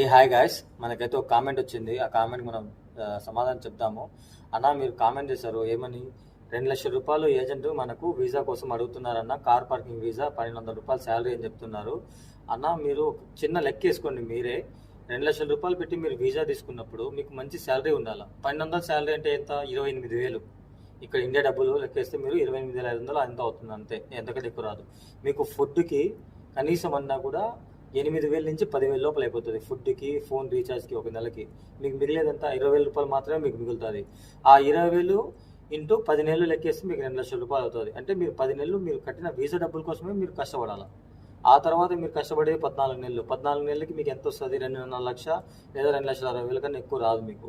ఏ hi guys. మనకైతే ఒక comment వచ్చింది. ఆ కామెంట్ మనం సమాధానం చెప్తాము. అన్న మీరు కామెంట్ చేశారు. ఏమని? రెండు లక్షల రూపాయలు ఏజెంట్ మనకు వీసా కోసం అడుగుతున్నారన్న కార్ పార్కింగ్ వీసా పన్నెండు వందల రూపాయలు శాలరీ అని చెప్తున్నారు. అన్న మీరు చిన్న లెక్క వేసుకోండి మీరే. రెండు లక్షల రూపాయలు పెట్టి మీరు వీసా తీసుకున్నప్పుడు మీకు మంచి శాలరీ ఉండాలి? పన్నెండు వందల శాలరీ అంటే ఎంత? ఇరవై ఎనిమిది వేలు. ఇక్కడ ఇండియా డబ్బులు లెక్కేస్తే మీరు ఇరవై ఎనిమిది వేల ఐదు వందలు అంత అవుతుంది అంతే. ఎంతకంటే ఎక్కువ రాదు. మీకు ఫుడ్కి కనీసం అన్నా కూడా ఎనిమిది వేల నుంచి పదివేల లోపల అయిపోతుంది. ఫుడ్కి ఫోన్ రీఛార్జ్కి ఒక నెలకి. మీకు మిగిలేదంతా ఇరవై వేల రూపాయలు మాత్రమే మీకు మిగులుతుంది. ఆ ఇరవై వేలు ఇంటూ పది నెలలు లెక్కేస్తే మీకు రెండు లక్షల రూపాయలు అవుతుంది. అంటే మీరు పది నెలలు మీరు కట్టిన వీసా డబ్బుల కోసమే మీరు కష్టపడాలి. ఆ తర్వాత మీరు కష్టపడే పద్నాలుగు నెలలు. పద్నాలుగు నెలలకి మీకు ఎంత వస్తుంది? రెండున్నర లక్ష లేదా రెండు లక్షల అరవై వేల కన్నా ఎక్కువ రాదు మీకు.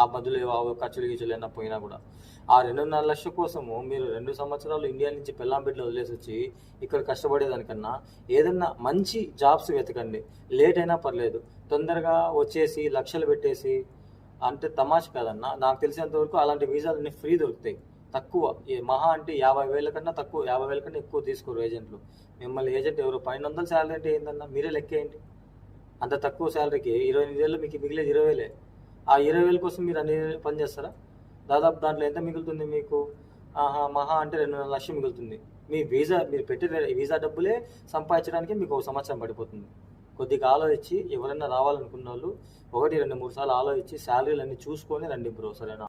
ఆ మధ్యలో ఖర్చులు గీచులు ఏమైనా పోయినా కూడా. ఆ రెండున్నర లక్షల కోసము మీరు రెండు సంవత్సరాలు ఇండియా నుంచి పెళ్ళాంపేటలో వదిలేసి వచ్చి ఇక్కడ కష్టపడేదానికన్నా ఏదన్నా మంచి జాబ్స్ వెతకండి. లేట్ అయినా పర్లేదు. తొందరగా వచ్చేసి లక్షలు పెట్టేసి అంటే తమాష కాదన్న నాకు తెలిసినంతవరకు అలాంటి వీసాలు అన్ని ఫ్రీ దొరుకుతాయి. తక్కువ ఏ మహా అంటే యాభై వేల కన్నా తక్కువ యాభై వేల కన్నా ఎక్కువ తీసుకోరు ఏజెంట్లు. మిమ్మల్ని ఏజెంట్ ఎవరు పన్నెండు వందల శాలరీ అంటే ఏందన్నా? మీరే లెక్కేయండి. అంత తక్కువ శాలరీకి ఇరవై ఎనిమిది వేలు మీకు మిగిలేదు ఇరవై వేలే. ఆ ఇరవై వేల కోసం మీరు అన్ని పని చేస్తారా? దాదాపు దాంట్లో ఎంత మిగులుతుంది మీకు? ఆహా మహా అంటే రెండున్నర లక్షలు మిగులుతుంది. మీ వీసా మీరు పెట్టే వీసా డబ్బులే సంపాదించడానికి మీకు ఒక సంవత్సరం పడిపోతుంది. కొద్దిగా ఆలోచించి ఎవరైనా రావాలనుకున్న వాళ్ళు ఒకటి రెండు మూడు సార్లు ఆలోచించి శాలరీలు అన్ని చూసుకొని రండి బ్రో సరేనా?